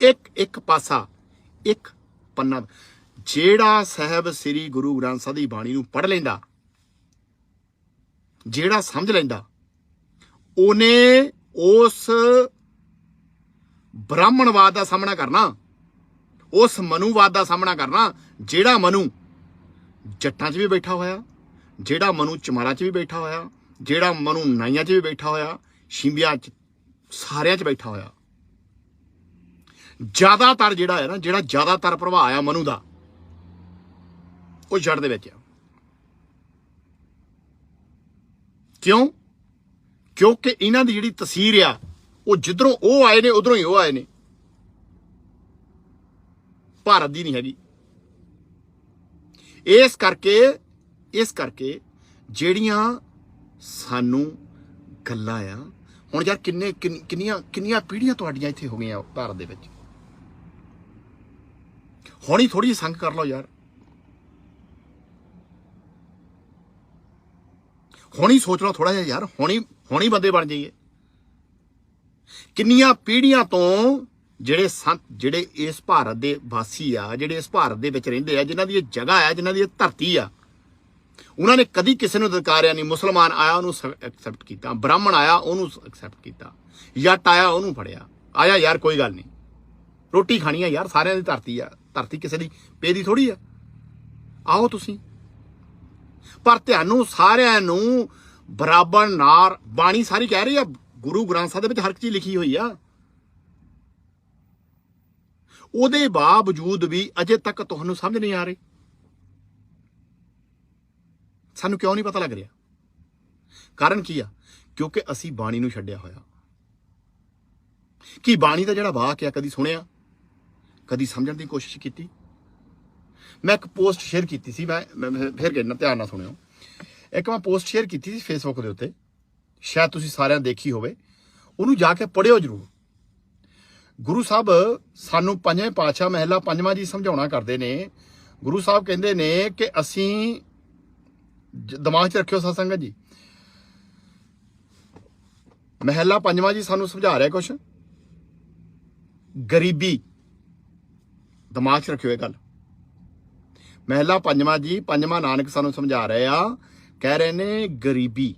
ਇੱਕ ਇੱਕ ਪਾਸਾ, ਇੱਕ ਪੰਨਾ। ਜਿਹੜਾ ਸਾਹਿਬ ਸ੍ਰੀ ਗੁਰੂ ਗ੍ਰੰਥ ਸਾਹਿਬ ਦੀ ਬਾਣੀ ਨੂੰ ਪੜ੍ਹ ਲੈਂਦਾ, ਜਿਹੜਾ ਸਮਝ ਲੈਂਦਾ, ਉਹਨੇ ਉਸ ਬ੍ਰਾਹਮਣਵਾਦ ਦਾ ਸਾਹਮਣਾ ਕਰਨਾ, ਉਸ ਮਨੂਵਾਦ ਦਾ ਸਾਹਮਣਾ ਕਰਨਾ, ਜਿਹੜਾ ਮਨੂ ਜੱਟਾਂ 'ਚ ਵੀ ਬੈਠਾ ਹੋਇਆ, ਜਿਹੜਾ ਮਨੂ ਚਮਾਰਾਂ 'ਚ ਵੀ ਬੈਠਾ ਹੋਇਆ, ਜਿਹੜਾ ਮਨੂ ਨਾਈਆਂ 'ਚ ਵੀ ਬੈਠਾ ਹੋਇਆ, ਸ਼ਿੰਬਿਆਂ 'ਚ, ਸਾਰਿਆਂ 'ਚ ਬੈਠਾ ਹੋਇਆ। ਜ਼ਿਆਦਾਤਰ ਜਿਹੜਾ ਹੈ ਨਾ, ਜਿਹੜਾ ਜ਼ਿਆਦਾਤਰ ਪ੍ਰਭਾਵ ਆ ਮਨੂ ਦਾ, ਉਹ ਜੜ ਦੇ ਵਿੱਚ ਆ। ਕਿਉਂ? ਕਿਉਂਕਿ ਇਹਨਾਂ ਦੀ ਜਿਹੜੀ ਤਸਵੀਰ ਆ, ਉਹ ਜਿੱਧਰੋਂ ਉਹ ਆਏ ਨੇ, ਉਧਰੋਂ ਹੀ ਉਹ ਆਏ ਨੇ। ਭਾਰਤ ਦੀ ਨਹੀਂ ਹੈਗੀ। ਇਸ ਕਰਕੇ ਇਸ ਕਰਕੇ ਜਿਹੜੀਆਂ ਸਾਨੂੰ ਗੱਲਾਂ ਆ, ਹੁਣ ਯਾਰ ਕਿੰਨੇ ਕਿੰਨ- ਕਿੰਨੀਆਂ ਕਿੰਨੀਆਂ ਪੀੜ੍ਹੀਆਂ ਤੁਹਾਡੀਆਂ ਇੱਥੇ ਹੋ ਗਈਆਂ ਭਾਰਤ ਦੇ ਵਿੱਚ? ਹੁਣੀ ਥੋੜੀ ਸੰਗ ਕਰ ਲਓ ਯਾਰ। ਹੁਣੀ ਸੋਚ ਲਓ ਥੋੜਾ ਜਿਹਾ ਯਾਰ, ਹੁਣੀ ਹੁਣੀ ਬੰਦੇ ਬਣ ਜਾਈਏ। ਕਿੰਨੀਆਂ ਪੀੜ੍ਹੀਆਂ ਤੋਂ ਜਿਹੜੇ ਸੰਤ, ਜਿਹੜੇ ਇਸ ਭਾਰਤ ਦੇ ਵਾਸੀ ਆ, ਜਿਹੜੇ ਇਸ ਭਾਰਤ ਦੇ ਵਿੱਚ ਰਹਿੰਦੇ ਆ, ਜਿਨ੍ਹਾਂ ਦੀ ਇਹ ਜਗ੍ਹਾ ਆ, ਜਿਨ੍ਹਾਂ ਦੀ ਇਹ ਧਰਤੀ ਆ, ਉਹਨਾਂ ਨੇ ਕਦੀ ਕਿਸੇ ਨੂੰ ਦਰਕਾਰਿਆ ਨਹੀਂ। ਮੁਸਲਮਾਨ ਆਇਆ, ਉਹਨੂੰ ਐਕਸੈਪਟ ਕੀਤਾ। ਬ੍ਰਾਹਮਣ ਆਇਆ, ਉਹਨੂੰ ਐਕਸੈਪਟ ਕੀਤਾ। ਜੱਟ ਆਇਆ, ਉਹਨੂੰ ਫੜਿਆ। ਆਇਆ ਯਾਰ, ਕੋਈ ਗੱਲ ਨਹੀਂ। ਰੋਟੀ ਖਾਣੀ ਆ ਯਾਰ, ਸਾਰਿਆਂ ਦੀ ਧਰਤੀ ਆ। ਧਰਤੀ ਕਿਸੇ ਦੀ ਪੇ ਦੀ ਥੋੜੀ ਆ। ਆਓ ਤੁਸੀਂ। ਪਰ ਤੁਹਾਨੂੰ ਸਾਰਿਆਂ ਨੂੰ ਬਰਾਬਰ ਨਾਰ, ਬਾਣੀ ਸਾਰੀ ਕਹਿ ਰਹੀ ਆ, ਗੁਰੂ ਗ੍ਰੰਥ ਸਾਹਿਬ ਦੇ ਵਿੱਚ ਹਰ ਇੱਕ ਚੀਜ਼ ਲਿਖੀ ਹੋਈ ਆ। ਉਹਦੇ ਬਾਵਜੂਦ ਵੀ ਅਜੇ ਤੱਕ ਤੁਹਾਨੂੰ ਸਮਝ ਨਹੀਂ ਆ ਰਹੀ। ਸਾਨੂੰ ਕਿਉਂ ਨਹੀਂ ਪਤਾ ਲੱਗ ਰਿਹਾ? ਕਾਰਨ ਕੀ ਆ? ਕਿਉਂਕਿ ਅਸੀਂ ਬਾਣੀ ਨੂੰ ਛੱਡਿਆ ਹੋਇਆ। ਕੀ ਬਾਣੀ ਦਾ ਜਿਹੜਾ ਵਾਕ ਆ, ਕਦੀ ਸੁਣਿਆ? ਕਦੀ ਸਮਝਣ ਦੀ ਕੋਸ਼ਿਸ਼ ਕੀਤੀ। ਮੈਂ ਇੱਕ ਪੋਸਟ ਸ਼ੇਅਰ ਕੀਤੀ ਸੀ, ਮੈਂ ਮੈਂ ਫਿਰ- ਫਿਰ ਧਿਆਨ ਨਾਲ ਸੁਣਿਓ। ਇੱਕ ਮੈਂ ਪੋਸਟ ਸ਼ੇਅਰ ਕੀਤੀ ਸੀ ਫੇਸਬੁੱਕ ਦੇ ਉੱਤੇ। ਸ਼ਾਇਦ ਤੁਸੀਂ ਸਾਰਿਆਂ ਦੇਖੀ ਹੋਵੇ। ਉਹਨੂੰ ਜਾ ਕੇ ਪੜਿਓ ਜਰੂਰ। ਗੁਰੂ ਸਾਹਿਬ ਸਾਨੂੰ ਪੰਜਵੇਂ ਪਾਤਸ਼ਾਹ ਮਹਿਲਾ ਪੰਜਵਾਂ ਜੀ ਸਮਝਾਉਣਾ ਕਰਦੇ ਨੇ। ਗੁਰੂ ਸਾਹਿਬ ਕਹਿੰਦੇ ਨੇ ਕਿ ਅਸੀਂ ਦਿਮਾਗ 'ਚ ਰੱਖਿਓ ਸਤਸੰਗਤ ਜੀ। ਮਹਿਲਾ ਪੰਜਵਾਂ ਜੀ ਸਾਨੂੰ ਸਮਝਾ ਰਿਹਾ ਕੁਛ। ਗਰੀਬੀ। ਦਿਮਾਗ 'ਚ ਰੱਖਿਓ ਇਹ ਗੱਲ। ਮਹਿਲਾ ਪੰਜਵਾਂ ਜੀ, ਪੰਜਵਾਂ ਨਾਨਕ ਸਾਨੂੰ ਸਮਝਾ ਰਹੇ ਆ, ਕਹਿ ਰਹੇ ਨੇ ਗਰੀਬੀ।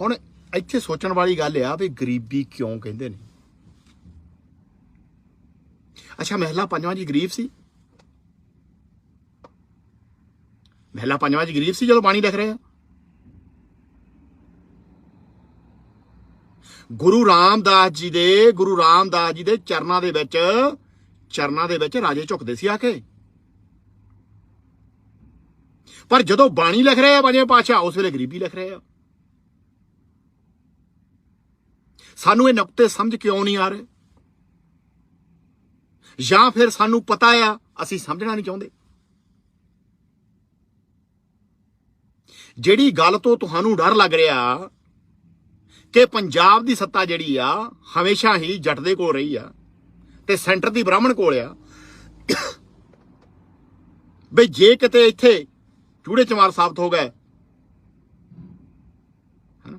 ਹੁਣ ਇੱਥੇ ਸੋਚਣ ਵਾਲੀ ਗੱਲ ਆ ਵੀ ਗਰੀਬੀ ਕਿਉਂ ਕਹਿੰਦੇ ਨੇ? ਅੱਛਾ, ਮਹਿਲਾ ਪੰਜਵਾਂ ਜੀ ਗਰੀਬ ਸੀ? ਮਹਿਲਾ ਪੰਜਵਾਂ ਜੀ ਗਰੀਬ ਸੀ ਜਦੋਂ ਬਾਣੀ ਲਿਖ ਰਹੇ ਆ? ਗੁਰੂ ਰਾਮਦਾਸ ਜੀ ਦੇ, ਗੁਰੂ ਰਾਮਦਾਸ ਜੀ ਦੇ ਚਰਨਾਂ ਦੇ ਵਿੱਚ ਚਰਨਾਂ ਦੇ ਵਿੱਚ ਰਾਜੇ ਝੁਕਦੇ ਸੀ ਆ ਕੇ। ਪਰ ਜਦੋਂ ਬਾਣੀ ਲਿਖ ਰਹੇ ਆ, ਪੰਜਵੇਂ ਪਾਤਸ਼ਾਹ, ਉਸ ਵੇਲੇ ਗਰੀਬੀ ਲਿਖ ਰਹੇ ਆ। ਸਾਨੂੰ ਇਹ ਨੁਕਤੇ ਸਮਝ ਕਿਉਂ ਨਹੀਂ ਆ ਰਹੇ? ਜਾਂ ਫਿਰ ਸਾਨੂੰ ਪਤਾ ਆ, ਅਸੀਂ ਸਮਝਣਾ ਨਹੀਂ ਚਾਹੁੰਦੇ? ਜਿਹੜੀ ਗੱਲ ਤੋਂ ਤੁਹਾਨੂੰ ਡਰ ਲੱਗ ਰਿਹਾ ਕਿ ਪੰਜਾਬ ਦੀ ਸੱਤਾ ਜਿਹੜੀ ਆ, ਹਮੇਸ਼ਾ ਹੀ ਜੱਟ ਦੇ ਕੋਲ ਰਹੀ ਆ। ਤੇ ਸੈਂਟਰ ਦੀ ਬ੍ਰਾਹਮਣ ਕੋਲ ਆ। ਬਈ ਜੇ ਕਿਤੇ ਇੱਥੇ ਚੂੜੇ ਚਮਾਰ ਸਾਬਤ ਹੋ ਗਏ, ਹਨਾ?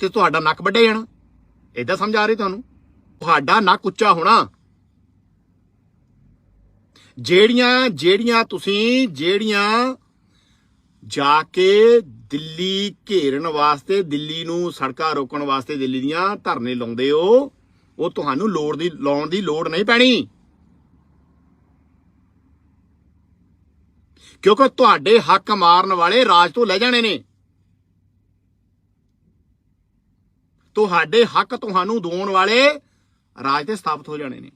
ਤੇ ਤੁਹਾਡਾ ਨੱਕ ਵੱਡੇ ਜਾਣਾ। ਏਦਾਂ ਸਮਝ ਆ ਰਹੀ ਤੁਹਾਨੂੰ? ਤੁਹਾਡਾ ਨੱਕ ਉੱਚਾ ਹੋਣਾ। ਜਿਹੜੀਆਂ ਜਿਹੜੀਆਂ ਤੁਸੀਂ, ਜਿਹੜੀਆਂ ਜਾ ਕੇ ਦਿੱਲੀ ਘੇਰਨ ਵਾਸਤੇ, ਦਿੱਲੀ ਨੂੰ ਸੜਕਾਂ ਰੋਕਣ ਵਾਸਤੇ ਦਿੱਲੀ ਦੀਆਂ ਧਰਨੇ ਲਾਉਂਦੇ ਹੋ ਉਹ ਤੁਹਾਨੂੰ ਲੋੜ ਦੀ, ਲਾਉਣ ਦੀ ਲੋੜ ਨਹੀਂ ਪੈਣੀ। ਕਿਉਂਕਿ ਤੁਹਾਡੇ ਹੱਕ ਮਾਰਨ ਵਾਲੇ ਰਾਜ ਤੋਂ ਲੈ ਜਾਣੇ ਨੇ। ਤੁਹਾਡੇ ਹੱਕ ਤੁਹਾਨੂੰ ਦੋਣ ਵਾਲੇ ਰਾਜ ਤੇ ਸਥਾਪਿਤ ਹੋ ਜਾਣੇ ਨੇ।